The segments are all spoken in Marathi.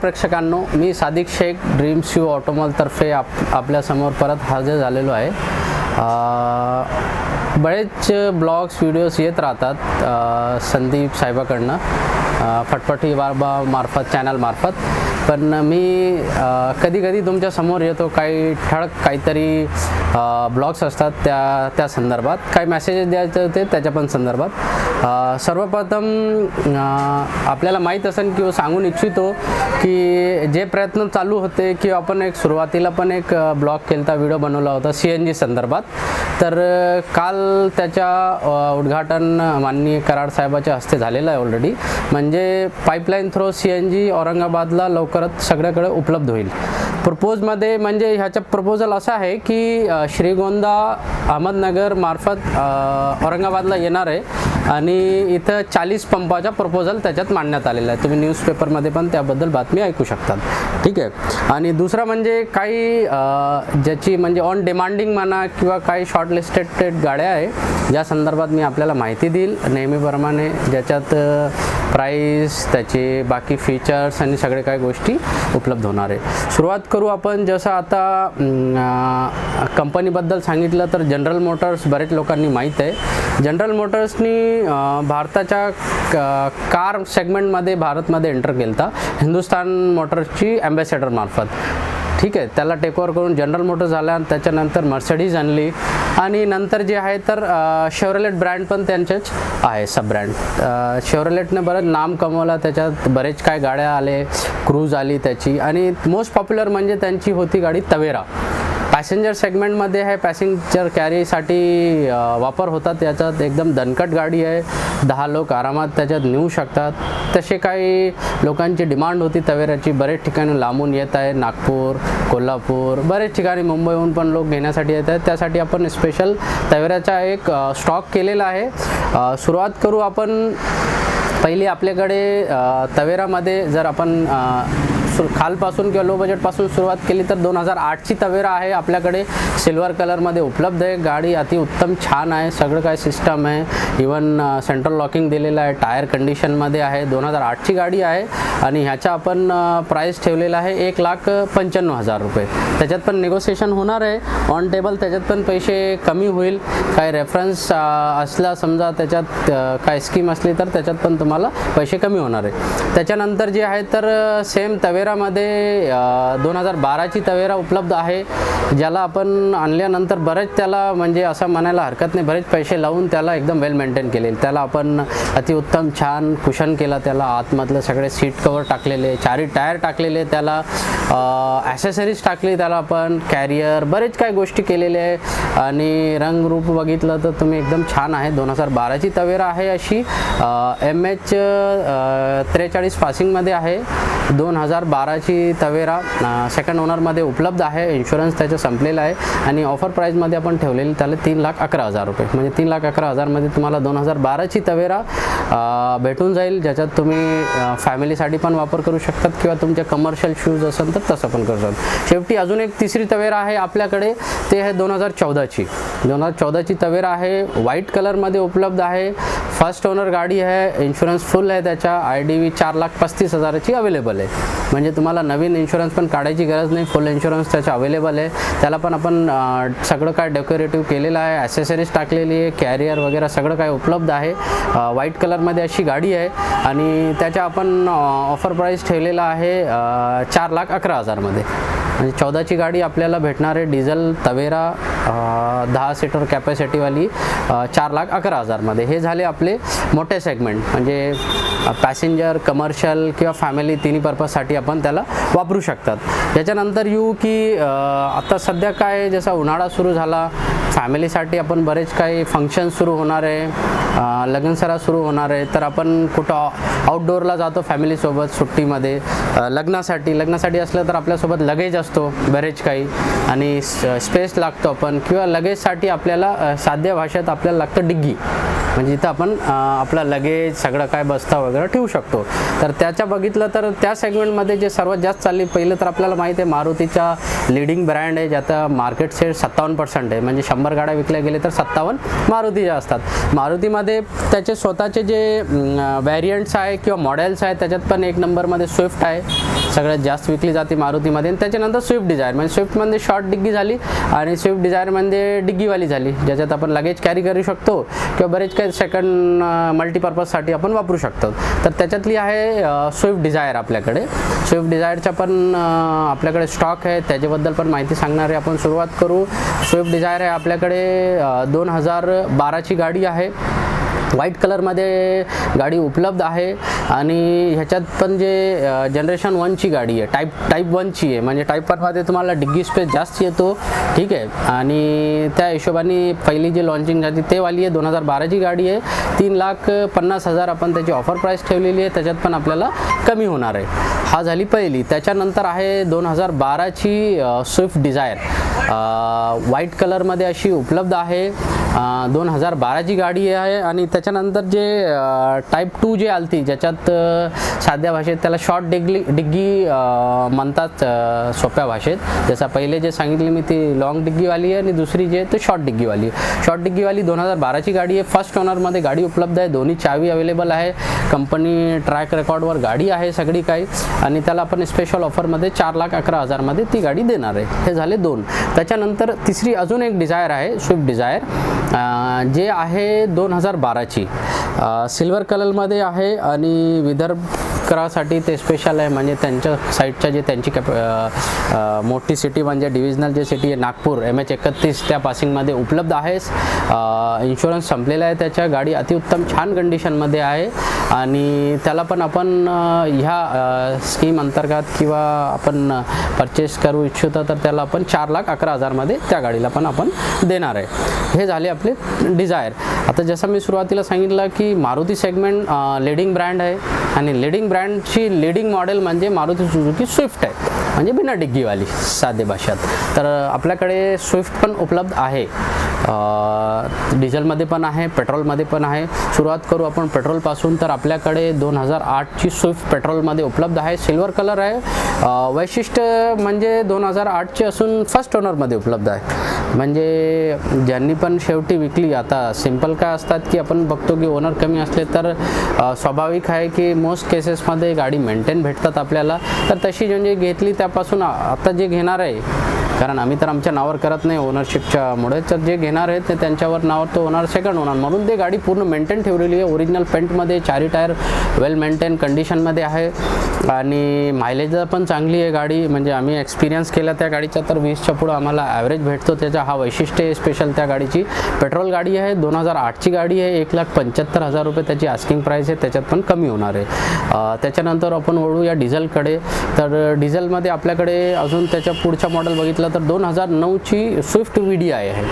प्रेक्षकांनो मी सादिक शेख ड्रीम शिव ऑटोमॉलतर्फे आप आपल्यासमोर परत हजर झालेलो आहे. बरेच ब्लॉग्स व्हिडिओज येत राहतात संदीप साहेबाकडनं. फटफटी बाबा मार्फत चॅनलमार्फत पण मी कधी कधी तुमच्यासमोर येतो. काही ठळक काहीतरी ब्लॉग्स असतात त्या त्या संदर्भात. काही मेसेजेस द्यायचे होते त्याच्या पण संदर्भात. सर्वप्रथम आपल्याला माहीत असेल किंवा सांगून इच्छितो की जे प्रयत्न चालू होते की आपण एक सुरुवातीला पण एक ब्लॉग केला व्हिडिओ बनवला होता सी एन जी संदर्भात. तर काल त्याच्या उद्घाटन माननीय कराड साहेबाच्या हस्ते झालेलं आहे ऑलरेडी म्हणजे pipeline through C N G औरंगाबादला लवकरात सगळ्याकडे उपलब्ध होईल. प्रपोजमध्ये म्हणजे ह्याचं प्रपोजल असं आहे की श्रीगोंदा अहमदनगर मार्फत औरंगाबादला येणार आहे आणि इथं चाळीस पंपाचा प्रपोजल त्याच्यात मांडण्यात आलेला आहे. तुम्ही न्यूजपेपरमध्ये पण त्याबद्दल बातमी ऐकू शकतात. ठीक आहे? आणि दुसरं म्हणजे काही ज्याची म्हणजे ऑन डिमांडिंग म्हणा किंवा काही शॉर्टलिस्टेड गाड्या आहे या संदर्भात मी आपल्याला माहिती देईल. नेहमीप्रमाणे ज्याच्यात प्राईस त्याचे बाकी फीचर्स आणि सगळे काही गोष्टी उपलब्ध होणार आहे. सुरुवात करू आपण. जसं आता कंपनीबद्दल सांगितलं तर जनरल मोटर्स बरेच लोकांनी माहीत आहे. जनरल मोटर्सनी भारताच्या क- कार सेगमेंटमध्ये भारतमध्ये एंटर केलता. हिंदुस्तान मोटर्सची ॲम्बॅसेडर मार्फत. ठीक आहे. त्याला टेकओव्हर करून जनरल मोटर झाला आणि त्याच्यानंतर मर्सडीज आणली. आणि नंतर जे आहे तर शेवरलेट ब्रँड पण त्यांचेच आहे सब ब्रँड शेवरलेटने बरंच नाम कमवलं त्याच्यात बरेच काय गाड्या आले क्रूज आली त्याची. आणि मोस्ट पॉप्युलर म्हणजे त्यांची होती गाडी तवेरा. पॅसेंजर सेगमेंटमध्ये आहे पॅसेंजर कॅरीसाठी वापर होतात. याच्यात एकदम दणकट गाडी आहे. दहा लोक आरामात त्याच्यात नेऊ शकतात. तसे काही लोकांची डिमांड होती. तवेराची बरेच ठिकाणी लांबून येत आहे. नागपूर कोल्हापूर बरेच ठिकाणी मुंबईहून पण लोक घेण्यासाठी येत आहेत. त्यासाठी आपण स्पेशल तवेराचा एक स्टॉक केलेला आहे. सुरुवात करू आपण. पहिली आपल्याकडे तवेरामध्ये जर आपण खालपासून किंवा लो बजेटपासून सुरुवात केली तर दोन हजार आठची तवेरा आहे. आपल्याकडे सिल्वर कलरमध्ये उपलब्ध आहे. गाडी अति उत्तम छान आहे. सगळं काय सिस्टम आहे. इवन सेंट्रल लॉकिंग दिलेलं आहे. टायर कंडिशनमध्ये आहे. दोन हजार आठची गाडी आहे. आणि ह्याचा आपण प्राईस ठेवलेला आहे एक लाख पंच्याण्णव हजार रुपये. त्याच्यात पण निगोसिएशन होणार आहे. ऑन टेबल त्याच्यात पण पैसे कमी होईल. काय रेफरन्स असला समजा त्याच्यात काय स्कीम असली तर त्याच्यात पण तुम्हाला पैसे कमी होणार आहे. त्याच्यानंतर जे आहे तर सेम तवेरामध्ये दोन हजार बाराची तवेरा उपलब्ध आहे ज्याला आपण आणल्यानंतर बरेच त्याला म्हणजे असं म्हणायला हरकत नाही बरेच पैसे लावून त्याला एकदम वेल मेंटेन केले. त्याला आपण अतिउत्तम छान कुशन केला त्याला आतमधलं सगळे सीट कवर टाकलेले चारी टायर टाकलेले त्याला ॲसेसरीज टाकली त्याला आपण कॅरियर बरेच काही गोष्टी केलेल्या आहे. आणि रंगरूप बघितलं तर तुम्ही एकदम छान आहे. दोन हजार बाराची तवेरा आहे अशी एम एच त्रेचाळीस पासिंगमध्ये आहे. दोन हजार बाराची तवेरा सेकंड ओनरमध्ये उपलब्ध आहे. इन्शुरन्स त्याचं संपलेलं आहे. आणि ऑफर प्राईजमध्ये आपण ठेवलेली त्याला तीन लाख अकरा हजार रुपये. म्हणजे तीन लाख अकरा हजारमध्ये तुम्हाला दोन हजार बाराची तवेरा भेटून जाईल. ज्याच्यात तुम्ही फॅमिलीसाठी पण वापर करू शकतात किंवा तुमच्या कमर्शियल शूज असेल तर तसं पण करू शकतात. शेवटी अजून एक तिसरी तवेरा आहे आपल्याकडे. ते आहे दोन हजार चौदाची. दोन हजार चौदाची तवेरा आहे. व्हाईट कलरमध्ये उपलब्ध आहे. फर्स्ट ओनर गाडी आहे. इन्शुरन्स फुल आहे त्याच्या. आय डी व्ही चार लाख पस्तीस हजाराची अवेलेबल आहे. म्हणजे तुम्हाला नवीन इन्शुरन्स पण काढायची गरज नाही. फुल इन्शुरन्स त्याच्या अवेलेबल आहे. त्याला पण आपण सगळं काय डेकोरेटिव्ह केलेलं आहे. ॲसेसरीज टाकलेली आहे. कॅरियर वगैरे सगळं काय उपलब्ध आहे. व्हाईट कलरमध्ये अशी गाडी आहे. आणि त्याच्या आपण ऑफर प्राईस ठेवलेला आहे चार लाख अकरा हजारमध्ये. म्हणजे चौदाची गाडी आपल्याला भेटणार आहे डिझेल तवेरा दहा सीटर कॅपॅसिटीवाली चार लाख अकरा हजारमध्ये. हे झाले आपले मोठे सेगमेंट म्हणजे पॅसेंजर कमर्शियल किंवा फॅमिली तिन्ही पर्पजसाठी आपण त्याला वापरू शकतात. त्याच्यानंतर येऊ की आत्ता आता सध्या काय जसा उन्हाळा सुरू झाला फॅमिलीसाठी आपण बरेच काही फंक्शन सुरू होणार आहे. अं, लग्नसरा सुरू होणार आहे. तर आपण कुठं आउटडोअरला जातो फॅमिलीसोबत सुट्टीमध्ये. लग्नासाठी. लग्नासाठी असलं तर आपल्यासोबत लगेज असतो बरेच काही. आणि स्पेस लागतो आपण. किंवा लगेजसाठी आपल्याला साध्या भाषेत आपल्याला लागतं डिग्गी. म्हणजे इथं आपण आपला आपलं लगेज सगळं काय बस्ता वगैरे ठेवू शकतो. तर त्याच्या बघितलं तर त्या सेगमेंटमध्ये जे सर्वात जास्त चालली पहिलं तर आपल्याला माहिती आहे मारुतीचा लिडिंग ब्रँड आहे ज्याचा मार्केट शेअर सत्तावन्न पर्सेंट आहे. म्हणजे शंभर गाड्या विकल्या गेले तर सत्तावन्न मारुतीच्या असतात. मारुतीमध्ये त्याचे स्वतःचे जे व्हॅरियंट्स आहे किंवा मॉडेल्स आहेत त्याच्यात पण एक नंबरमध्ये स्विफ्ट आहे. सगळ्यात जास्त विकली जाते मारुतीमध्ये. आणि त्याच्यानंतर स्विफ्ट डिझायर म्हणजे स्विफ्टमध्ये शॉर्ट डिग्गी झाली आणि स्विफ्ट डिझायरमध्ये डिग्गीवाली झाली ज्याच्यात आपण लगेज कॅरी करू शकतो किंवा बरेच काही सेकंड मल्टीपर्पजसाठी आपण वापरू शकतो. तर त्याच्यातली आहे स्विफ्ट डिझायर आपल्याकडे. स्विफ्ट डिझायरचा पण आपल्याकडे स्टॉक आहे. त्याच्याबद्दल पण माहिती सांगणारे आपण सुरुवात करू. स्विफ्ट डिझायर आहे आपल्याकडे दोन हजार बाराची गाडी आहे. व्हाईट कलरमध्ये गाडी उपलब्ध आहे आणि ह्याच्यात पण जे जनरेशन वनची गाडी आहे टाईप टाईप वनची आहे म्हणजे टाईप वनमध्ये तुम्हाला डिग्गी स्पेस जास्त येतो ठीक आहे? आणि त्या हिशोबाने पहिली जी लॉन्चिंग झाली ते वाली आहे दोन हजार बाराची गाडी आहे. तीन लाख पन्नास हजार आपण त्याची ऑफर प्राईस ठेवलेली आहे त्याच्यात पण आपल्याला कमी होणार आहे. हा झाली पहिली. त्याच्यानंतर आहे दोन हजार बाराची स्विफ्ट डिझायर व्हाईट कलरमध्ये अशी उपलब्ध आहे. दोन हजार बाराची गाडी आहे आणि त्याच्यानंतर जे टाईप टू जे आलती ज्याच्यात साध्या भाषेत त्याला शॉर्ट डिग्ली डिग्गी म्हणतात सोप्या भाषेत. जसं पहिले जे सांगितले मी ती लॉंग डिग्गीवाली आहे आणि दुसरी जी आहे ती शॉर्ट डिग्गीवाली आहे. शॉर्ट डिग्गीवाली दोन हजार बाराची गाडी आहे. फर्स्ट ओनरमध्ये गाडी उपलब्ध आहे. दोन्ही चावी अवेलेबल आहे. कंपनी ट्रॅक रेकॉर्डवर गाडी आहे सगळी काही. आणि त्याला आपण स्पेशल ऑफरमध्ये चार लाख अकरा हजारमध्ये ती गाडी देणार आहे. हे झाले दोन. त्याच्यानंतर तिसरी अजून एक डिझायर आहे स्विफ्ट डिझायर जे आहे दोन हजार बाराची. सिल्वर कलरमध्ये आहे आणि विदर्भ करासाठी ते स्पेशल आहे. म्हणजे त्यांच्या साईडच्या जे त्यांची कॅप मोठी सिटी म्हणजे डिव्हिजनल जे सिटी आहे नागपूर एम एच एकतीस त्या पासिंगमध्ये उपलब्ध आहेस. इन्शुरन्स संपलेला आहे त्याच्या. गाडी अतिउत्तम छान कंडिशनमध्ये आहे. आणि त्याला पण आपण ह्या स्कीम अंतर्गत किंवा आपण परचेस करू इच्छितो तर त्याला आपण चार लाख अकरा हजारमध्ये त्या गाडीला पण आपण देणार आहे. हे झाले आपले डिझायर आता जसं मी सुरुवातीला सांगितलं की मारुती सेगमेंट लेडिंग ब्रँड आहे. आणि लेडिंग ब्रँड ब्रँडची लिडिंग मॉडेल म्हणजे मारुती सुझुकी स्विफ्ट आहे. म्हणजे बिना डिग्गीवाली साधे भाषात. तर आपल्याकडे स्विफ्ट पण उपलब्ध आहे. डिझेलमध्ये पण आहे पेट्रोलमध्ये पण आहे. सुरुवात करू आपण पेट्रोलपासून. तर आपल्याकडे दोन हजार आठची स्विफ्ट पेट्रोलमध्ये उपलब्ध आहे. सिल्वर कलर आहे. वैशिष्ट्य म्हणजे दोन हजार आठची असून फर्स्ट ओनरमध्ये उपलब्ध आहे. म्हणजे ज्यांनी पण शेवटी विकली आता सिंपल काय असतात की आपण बघतो की ओनर कमी असले तर स्वाभाविक आहे की मोस्ट केसेसमध्ये गाडी मेंटेन भेटतात आपल्याला. तर तशी म्हणजे घेतली त्यापासून आता जे घेणार आहे कारण आम्ही तर आमच्या नावावर करत नाही ओनरशिपच्यामुळे तर जे घेणार आहेत ते त्यांच्यावर नावावर तो होणार सेकंड होणार म्हणून ते गाडी पूर्ण मेंटेन ठेवलेली आहे. ओरिजिनल पेंटमध्ये चारी टायर वेल मेंटेन कंडिशनमध्ये आहे. आणि मायलेज पण चांगली आहे गाडी. म्हणजे आम्ही एक्सपिरियन्स केला त्या गाडीचा तर वीसच्या पुढं आम्हाला ॲव्हरेज भेटतो. त्याचा हा वैशिष्ट्य आहे स्पेशल त्या गाडीची. पेट्रोल गाडी आहे. दोन हजार आठची गाडी आहे. एक लाख पंच्याहत्तर हजार रुपये त्याची आस्किंग प्राईस आहे. त्याच्यात पण कमी होणार आहे. त्याच्यानंतर आपण वळू या डिझेलकडे तर डिझेलमध्ये आपल्याकडे अजून त्याच्या पुढच्या मॉडेल बघितलं तर दोन हजार नऊची स्विफ्ट व्ही डी आय आहे.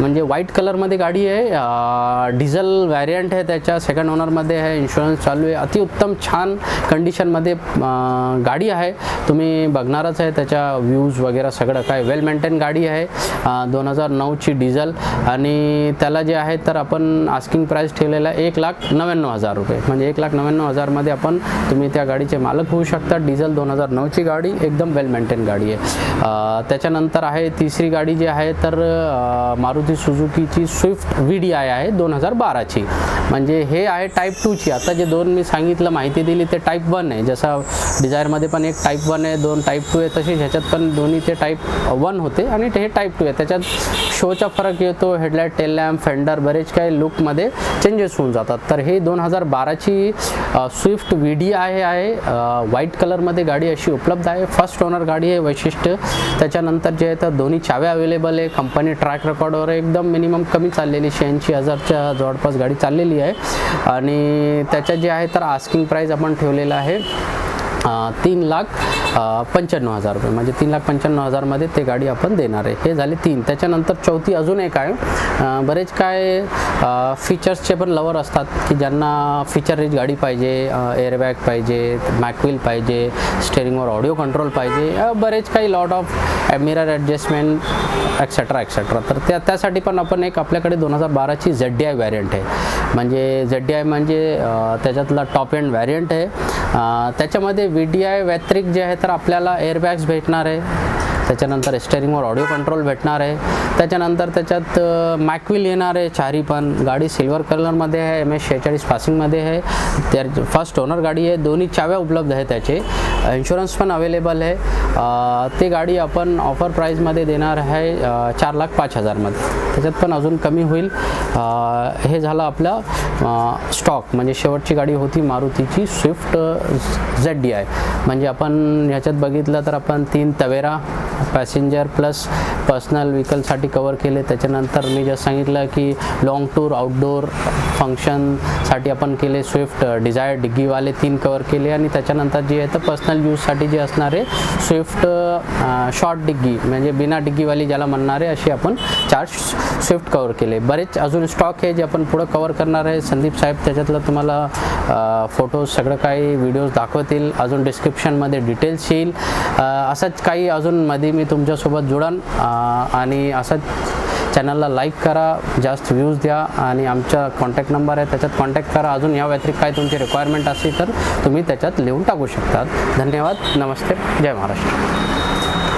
म्हणजे व्हाईट कलरमध्ये गाडी आहे डिझेल व्हॅरियंट आहे त्याच्या सेकंड ओनरमध्ये आहे इन्शुरन्स चालू आहे. अतिउत्तम छान कंडिशनमध्ये गाडी आहे. तुम्ही बघणारच आहे त्याच्या व्ह्यूज वगैरे सगळं काय. वेल मेंटेन गाडी आहे दोन हजार नऊची डिझेल. आणि त्याला जे आहे तर आपण आस्किंग प्राईस ठेवलेला आहे एक लाख नव्याण्णव हजार रुपये. म्हणजे एक लाख नव्याण्णव हजारमध्ये आपण तुम्ही त्या गाडीचे मालक होऊ शकता. डिझेल दोन हजार नऊची गाडी एकदम वेल मेंटेन गाडी आहे. त्याच्यानंतर त्यानंतर आहे तिसरी गाडी जी आहे तर मारुती सुझुकीची स्विफ्ट व्ही डी आय आहे दोन हजार बाराची. म्हणजे हे आहे टाईप टूची आता जे दोन मी सांगितलं माहिती दिली ते टाईप वन आहे. जसं डिझायरमध्ये पण एक टाईप वन आहे दोन टाईप टू आहे तसेच ह्याच्यात पण दोन्ही ते टाईप वन होते आणि ते हे टाईप टू आहे. त्याच्यात शोचा फरक येतो हेडलाईट टेल लॅम्प फेंडर बरेच काही लुकमध्ये चेंजेस होऊन जातात. तर हे दोन हजार बाराची स्विफ्ट व्ही डी आहे आहे. व्हाईट कलरमध्ये गाडी अशी उपलब्ध आहे. फर्स्ट ओनर गाडी आहे वैशिष्ट्य. त्याच्यानंतर जे आहे तर दोन्ही चाव्या अवेलेबल आहे. कंपनी ट्रॅक रेकॉर्डवर एकदम मिनिमम कमी चाललेली शहाऐंशी हजारच्या जवळपास गाडी चाललेली आहे. आणि त्याच्यात जे आहे तर आस्किंग प्राईस आपण ठेवलेलं आहे. तीन लाख पंच्याण्णव हजार रुपये. म्हणजे तीन लाख पंच्याण्णव हजारमध्ये ते गाडी आपण देणार आहे. हे झाले तीन. त्याच्यानंतर चौथी अजून एक आहे. बरेच काय फीचर्सचे पण लवर असतात की ज्यांना फीचर रिच गाडी पाहिजे एअरबॅग पाहिजे मॅकविल पाहिजे स्टेरिंगवर ऑडिओ कंट्रोल पाहिजे बरेच काही lot of mirror adjustment etcetera etcetera तर त्या त्यासाठी पण आपण एक आपल्याकडे दोन हजार बाराची झेड डी आय व्हॅरियंट आहे. म्हणजे झेड डी आय म्हणजे त्याच्यातला टॉप एंड व्हॅरियंट आहे. त्याच्यामध्ये व्ही डी आय व्यतिरिक्त जे आहे तर आपल्याला एअरबॅग्स भेटणार आहे. त्याच्यानंतर स्टेअरिंगवर ऑडिओ कंट्रोल भेटणार आहे. त्याच्यानंतर त्याच्यात मॅकविल येणार आहे चारी पण. गाडी सिल्वर कलरमध्ये आहे एम एस शेहेचाळीस पासिंगमध्ये आहे. त्या फर्स्ट ओनर गाडी आहे. दोन्ही चाव्या उपलब्ध आहे त्याचे. इन्शुरन्स पण अवेलेबल आहे. ती ते गाडी आपण ऑफर प्राईजमध्ये देणार आहे चार लाख पाच हजारमध्ये त्याच्यात पण अजून कमी होईल. हे झालं आपलं स्टॉक म्हणजे शेवटची गाडी होती मारुतीची स्विफ्ट झेड डी आय म्हणजे आपण ह्याच्यात बघितलं तर आपण तीन तवेरा पॅसेंजर प्लस पर्सनल व्हेकलसाठी कवर केले. त्याच्यानंतर मी जस्ट सांगितलं की लाँग टूर आउटडोर फंक्शनसाठी आपण केले स्विफ्ट डिझायर डिग्गीवाले तीन कवर केले. आणि त्याच्यानंतर जे आहे तर पर्सनल यूजसाठी जे असणारे स्विफ्ट शॉर्ट डिग्गी म्हणजे बिना डिग्गीवाली ज्याला म्हणणारे अशी आपण चार स्विफ्ट कवर केले. बरेच अजून स्टॉक आहे जे आपण पुढं कवर करणार आहे संदीप साहेब त्याच्यातलं तुम्हाला फोटोज सगळं काही व्हिडिओज दाखवतील. अजून डिस्क्रिप्शनमध्ये डिटेल्स येईल. असंच काही अजून मध्ये मी तुमच्यासोबत जुळन आणि असंच चॅनलला लाईक करा जास्त व्ह्यूज द्या आणि आमचा कॉन्टॅक्ट नंबर आहे त्याच्यात कॉन्टॅक्ट करा. अजून या व्यतिरिक्त काय तुमची रिक्वायरमेंट असेल तर तुम्ही त्याच्यात लिहून टाकू शकतात धन्यवाद. नमस्ते. जय महाराष्ट्र.